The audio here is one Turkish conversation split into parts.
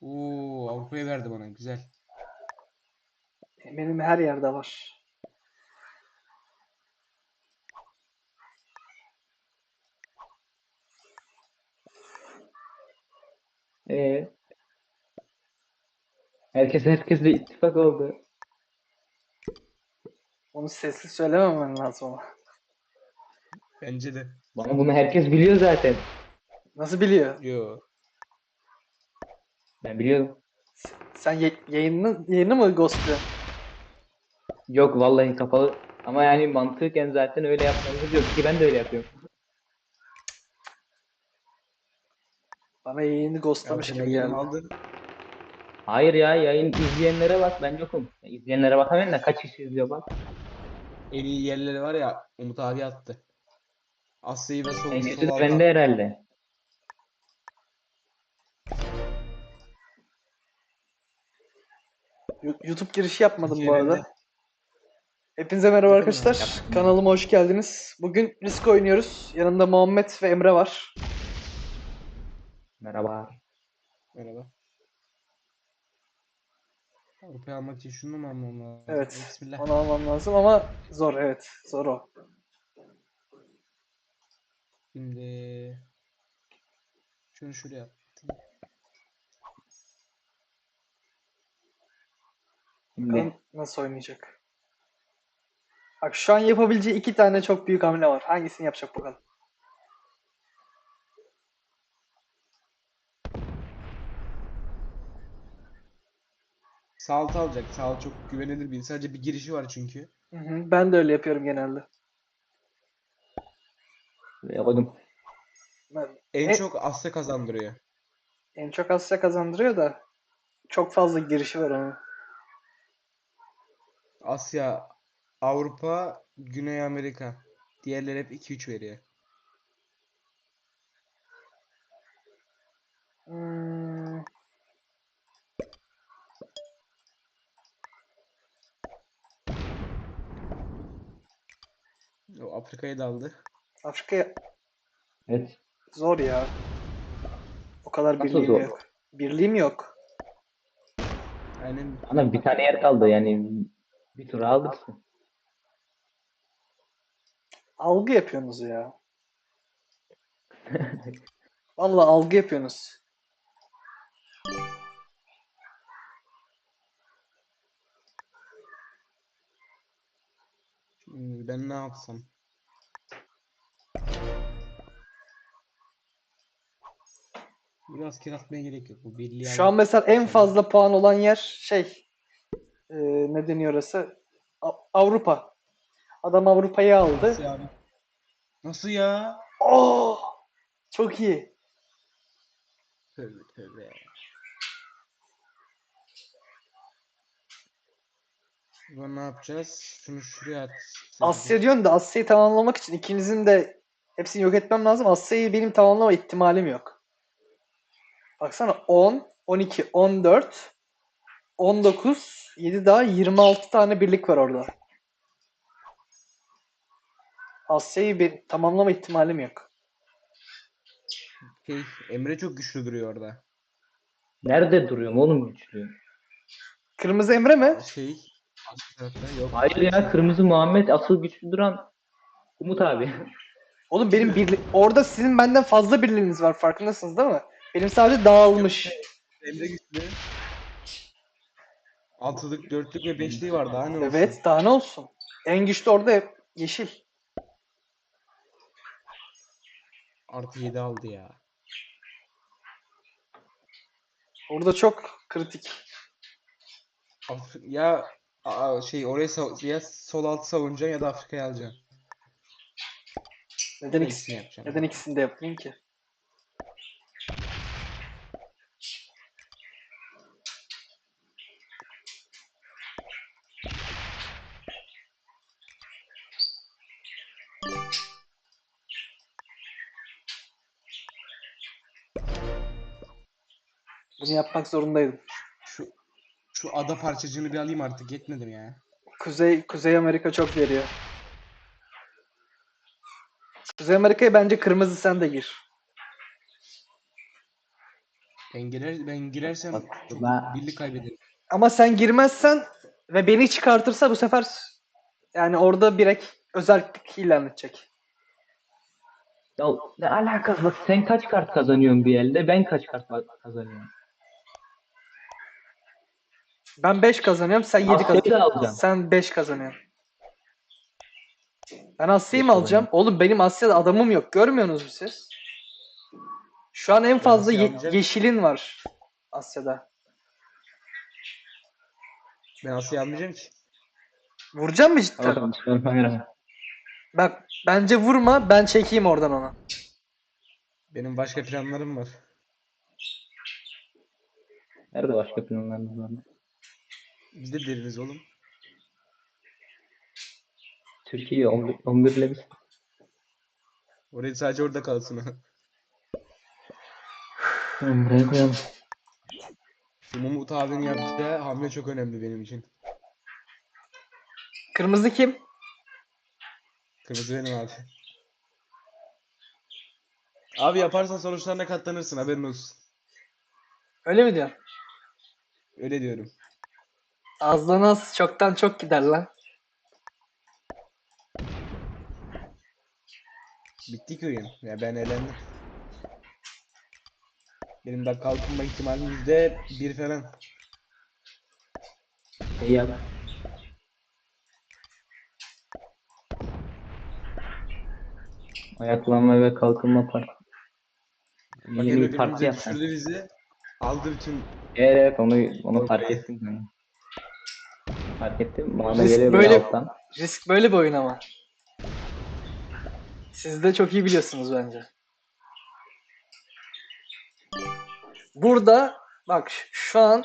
Oo, Avrupa'ya verdi bana. Güzel. Benim her yerde var. Ee, herkes herkesle ittifak oldu. Onu sesli söylememen lazım ama. Bence de. Bana bunu herkes biliyor zaten. Nasıl biliyor? Yo. Ben biliyorum. Sen ye- yayını, yayını mı ghostluyorsun? Yok vallahi kapalı. Ama yani mantıken zaten öyle yapmamız yok ki ben de öyle yapıyorum. Bana yayını ghostlamış Ya, gibi geldi. aldı. Hayır ya yayın izleyenlere bak ben yokum. İzleyenlere bakamıyorum da kaç kişi izliyor bak. En iyi yerleri var ya Umut abi attı. Asya'yı ve sol, En sol kötü bende herhalde. YouTube girişi yapmadım bu arada. de- Hepinize merhaba arkadaşlar. Kanalıma hoş geldiniz. Bugün risk oynuyoruz. Yanımda Muhammed ve Emre var. Merhaba. Merhaba. Avrupa'ya almak için şunu mu almam lazım? Evet. Bismillah. Onu almam lazım ama zor evet. Zor o. Şimdi şunu şuraya attım. Şimdi Bakalım nasıl oynayacak. Bak şu an yapabileceği iki tane çok büyük hamle var. Hangisini yapacak bakalım. Salt alacak. Salt çok güvenilir bir. Sadece bir girişi var çünkü. Hı hı, Ben de öyle yapıyorum genelde. koydum. Ben En E- çok Asya kazandırıyor. en çok Asya kazandırıyor da çok fazla girişi var onun. Asya, Avrupa, Güney Amerika. Diğerleri hep 2-3 veriyor. Hmm, O Afrika'yı da aldı. Afrika Evet. zor ya. O kadar Nasıl birliğim zor? yok. Birliğim yok. Aynen. Ana bir tane yer kaldı yani bir tur aldırsın. Algı yapıyorsunuz ya. Vallahi algı yapıyorsunuz. Şimdi ben ne yapsam? Biraz asker atmaya gerek yok. Bu birliği Şu an mesela en fazla puan olan yer şey e, ne deniyor orası? A- Avrupa. Adam Avrupa'yı aldı. Nasıl ya? Nasıl ya? Oh! Çok iyi. Tövbe tövbe. Bu ne yapacağız? Şunu şuraya at. Asya diyorsun da Asya'yı tamamlamak için ikinizin de hepsini yok etmem lazım. Asya'yı benim tamamlama ihtimalim yok. Baksana 10, 12, 14, 19, 7 daha 26 tane birlik var orada. Asya'yı bir tamamlama ihtimalim yok. Şey, Emre çok güçlü duruyor orada. Nerede duruyorum oğlum güçlü? Kırmızı Emre mi? Şey, yok. Hayır ya kırmızı Muhammed asıl güçlü duran Umut abi. Oğlum benim birli orada sizin benden fazla birliğiniz var farkındasınız değil mi? Benim sadece dağılmış. Emre güçlü. Altılık, dörtlük ve beşliği var daha ne olsun? Evet daha ne olsun? En güçlü orada hep yeşil. Artı 7 aldı ya. Orada çok kritik. Af- ya aa, şey oraya sav- ya sol altı savunacaksın ya da Afrika'yı alacaksın. Neden İkisini ikisini, yapacaksın. neden ikisini de yapmayayım ki? Yapmak zorundaydım. Şu şu ada parçacığını bir alayım artık yetmedim ya. Kuzey Kuzey Amerika çok veriyor. Kuzey Amerika'ya bence kırmızı sen de gir. Ben girer ben girersem Bak, çok ben- birlik kaybederim. Ama sen girmezsen ve beni çıkartırsa bu sefer yani orada direkt özellik ilan edecek. Ya ne alakası bak sen kaç kart kazanıyorsun bir elde ben kaç kart kazanıyorum. Ben 5 kazanıyorum, sen 7 Asya'yı da kazanıyorsun. alacağım. Sen 5 kazanıyorsun. Ben Asya'yı mı Beş alacağım? Oğlum benim Asya'da adamım yok. Görmüyorsunuz mu siz? Şu an en fazla ye- alacak. yeşilin var Asya'da. Ben Asya'yı almayacağım ki. Vuracağım mı cidden? Bakalım çıkarım kamera. Bak bence vurma ben çekeyim oradan onu. Benim başka planlarım var. Nerede başka planlarınız var? Biz de deriniz oğlum. Türkiye'yi 11, 11'lemiş. Orayı sadece orada kalsın. Tamam buraya koyalım. Şu Umut abinin yapacağı hamle çok önemli benim için. Kırmızı kim? Kırmızı benim abi. Abi yaparsan sonuçlarına katlanırsın haberin olsun. Öyle mi diyorsun? Öyle diyorum. Azdan az çoktan çok gider lan. Bitti ki oyun. Ya ben elendim. Benim de kalkınma ihtimalim yüzde bir falan. İyi yap. Ayaklanma ve kalkınma. Bak Yeni bir parti birbirimize yap. düşürdü bizi. Aldı bütün Evet evet onu onu fark ettim. Fark ettim. Bana da Risk geliyor böyle- alttan. Risk böyle bir oyun ama. Siz de çok iyi biliyorsunuz bence. Burada bak şu an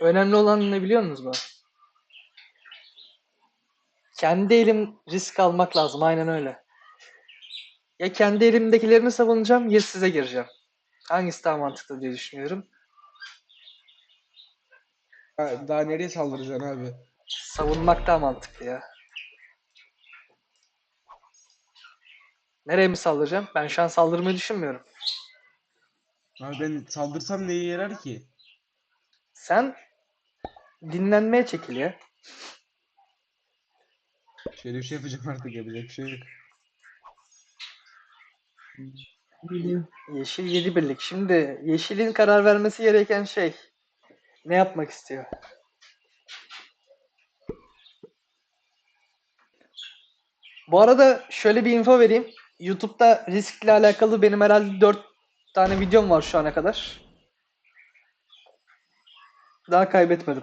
önemli olan ne biliyor musunuz bu? Kendi elim risk almak lazım. Aynen öyle. Ya kendi elimdekilerini savunacağım ya size gireceğim. Hangisi daha mantıklı diye düşünüyorum. Ha, daha nereye saldıracaksın abi? Savunmak daha mantıklı ya. Nereye mi saldıracağım? Ben şu an saldırmayı düşünmüyorum. Abi ben saldırsam neye yarar ki? Sen dinlenmeye çekil ya. Şöyle bir şey yapacağım artık yapacak bir şey yok. Yeşil 7 birlik. Şimdi Yeşil'in karar vermesi gereken şey ne yapmak istiyor? Bu arada şöyle bir info vereyim. YouTube'da riskle alakalı benim herhalde 4 tane videom var şu ana kadar. Daha kaybetmedim.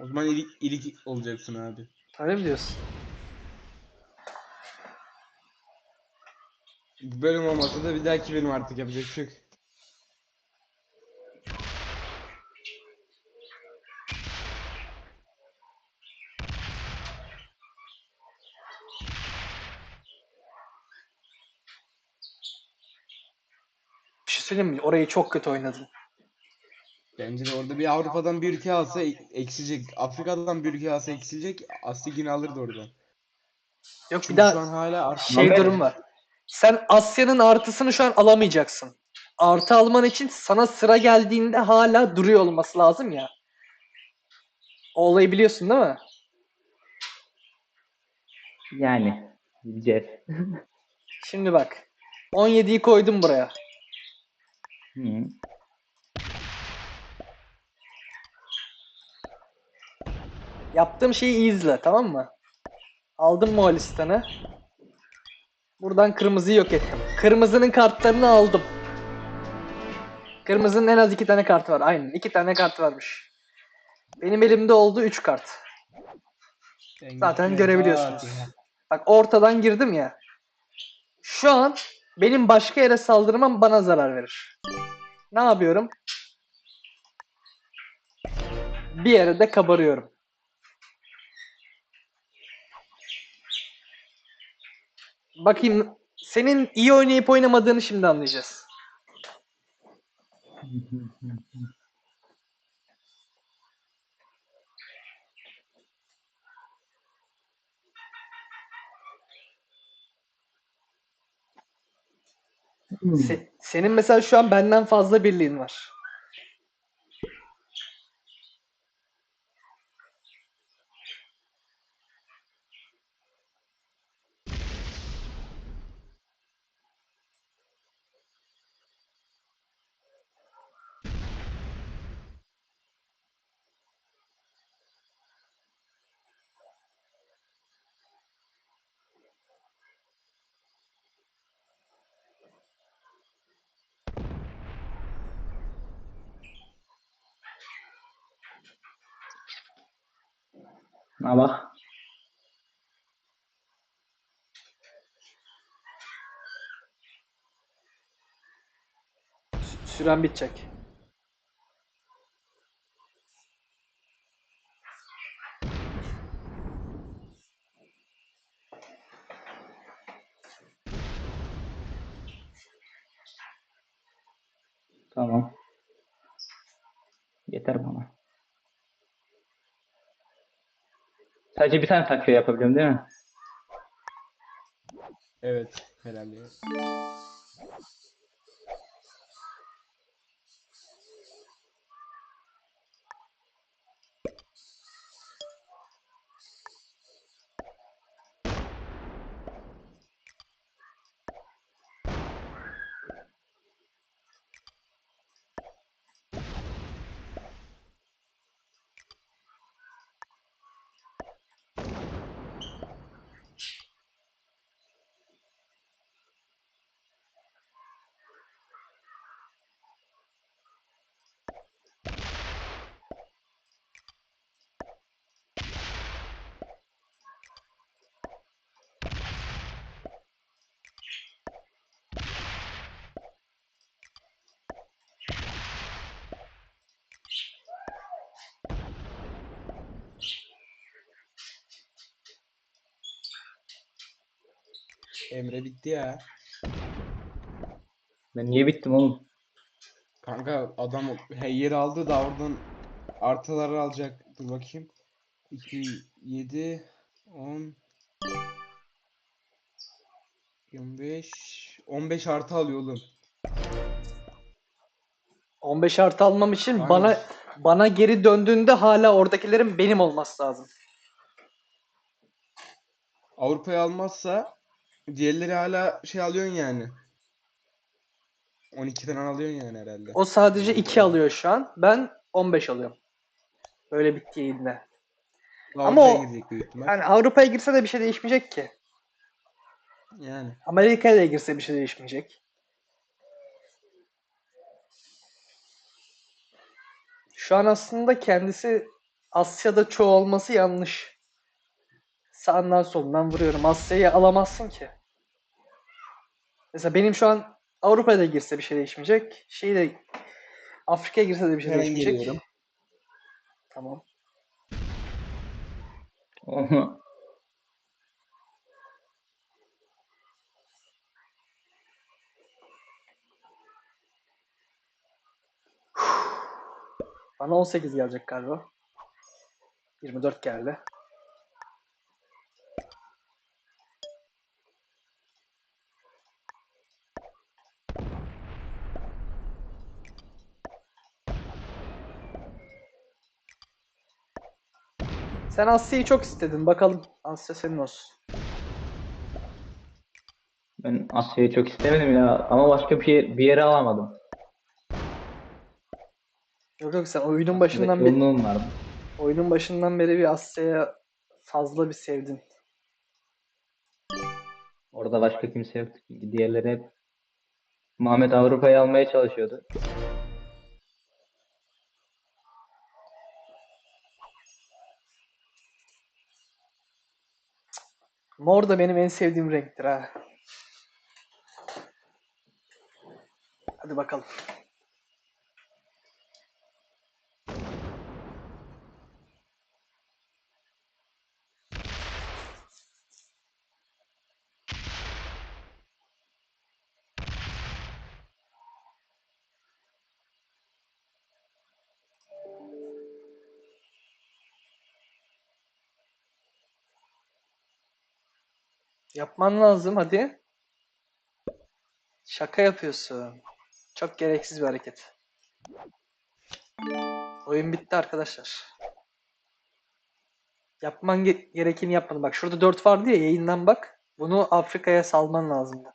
O zaman ilik, ilik olacaksın abi. Öyle mi diyorsun? Bu bölüm olmasa da bir dahaki bölüm artık yapacak bir söyleyeyim mi? Orayı çok kötü oynadın. Bence de orada bir Avrupa'dan bir ülke alsa e- eksilecek. Afrika'dan bir ülke alsa eksilecek. Asya yine alırdı oradan. Yok bir Çünkü daha şu an hala artık şey Ama- durum var. Sen Asya'nın artısını şu an alamayacaksın. Artı alman için sana sıra geldiğinde hala duruyor olması lazım ya. O olayı biliyorsun değil mi? Yani bileceğiz. Şimdi bak. 17'yi koydum buraya. Hı. Yaptığım şeyi izle tamam mı? Aldım Moğolistan'ı. Buradan kırmızıyı yok ettim. Kırmızının kartlarını aldım. Kırmızının en az iki tane kartı var. Aynen iki tane kart varmış. Benim elimde oldu 3 kart. Zaten görebiliyorsunuz. Bak ortadan girdim ya. Şu an benim başka yere saldırmam bana zarar verir. Ne yapıyorum? Bir yere de kabarıyorum. Bakayım senin iyi oynayıp oynamadığını şimdi anlayacağız. Se- senin mesela şu an benden fazla birliğin var. Bak. Sü- Süren bitecek. Tamam. Yeter bana. Sadece bir tane takviye yapabiliyorum değil mi? Evet herhalde. Emre bitti ya. Ben niye bittim oğlum? Kanka adam hey yeri aldı da oradan artıları alacak. Dur bakayım. 2, 7, 10, 25, 15 artı alıyor oğlum. 15 artı almam için Aynen. bana bana geri döndüğünde hala oradakilerin benim olması lazım. Avrupa'ya almazsa diğerleri hala şey alıyorsun yani. 12 falan alıyorsun yani herhalde. O sadece 2 alıyor şu an. Ben 15 alıyorum. Böyle bittiğinde. ama Avrupa'ya o-. Yani Avrupa'ya girse de bir şey değişmeyecek ki. Yani. Amerika'ya da girse bir şey değişmeyecek. Şu an aslında kendisi Asya'da çoğu olması yanlış. Sağından solundan vuruyorum. Asya'yı alamazsın ki. Mesela benim şu an Avrupa'ya da girse bir şey değişmeyecek. Şey de Afrika'ya girse de bir şey Hemen değişmeyecek. geliyorum. Tamam. Onu Bana 18 gelecek galiba. 24 geldi. Sen Asya'yı çok istedin. Bakalım Asya senin olsun. ben Asya'yı çok istemedim ya ama başka bir şey bir yere alamadım. Yok yok sen oyunun başından Bir beri vardı. oyunun başından beri bir Asya'ya fazla bir sevdin. Orada başka kimse yoktu diğerleri hep Muhammed Avrupa'yı almaya çalışıyordu. Mor da benim en sevdiğim renktir ha. Hadi bakalım. Yapman lazım hadi. Şaka yapıyorsun. Çok gereksiz bir hareket. Oyun bitti arkadaşlar. Yapman ge- gerekeni yapmadın. Bak şurada 4 vardı ya yayından bak. Bunu Afrika'ya salman lazımdı.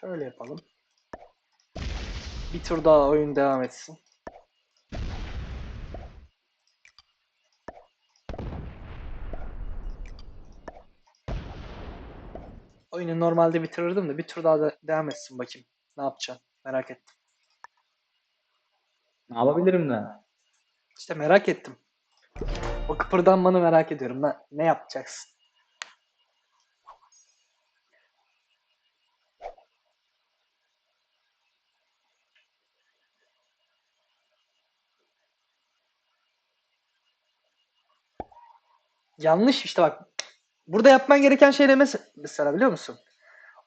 Şöyle yapalım. Bir tur daha oyun devam etsin. Oyunu normalde bitirirdim de bir tur daha da devam etsin bakayım. Ne yapacaksın? Merak ettim. Ne yapabilirim de? İşte merak ettim. O kıpırdanmanı merak ediyorum. Ne, ne yapacaksın? Yanlış işte bak. Burada yapman gereken şey ne mes- mesela biliyor musun?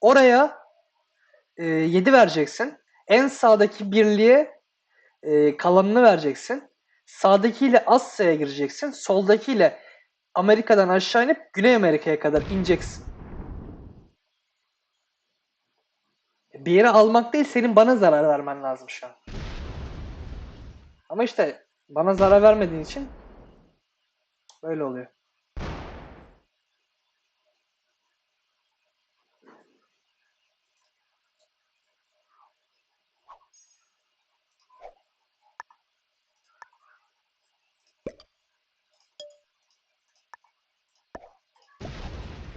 Oraya 7 vereceksin. En sağdaki birliğe e, kalanını vereceksin. Sağdakiyle Asya'ya gireceksin. Soldakiyle Amerika'dan aşağı inip Güney Amerika'ya kadar ineceksin. Bir yere almak değil, senin bana zarar vermen lazım şu an. Ama işte bana zarar vermediğin için böyle oluyor.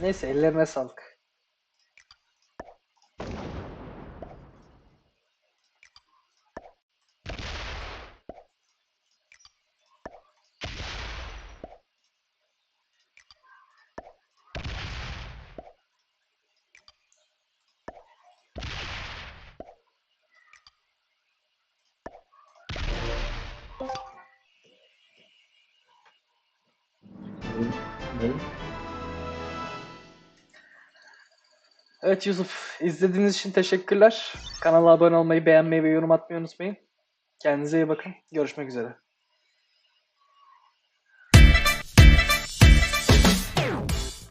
Neyse ellerine sağlık. Ne? Evet Yusuf, izlediğiniz için teşekkürler. Kanala abone olmayı, beğenmeyi ve yorum atmayı unutmayın. Kendinize iyi bakın. Görüşmek üzere.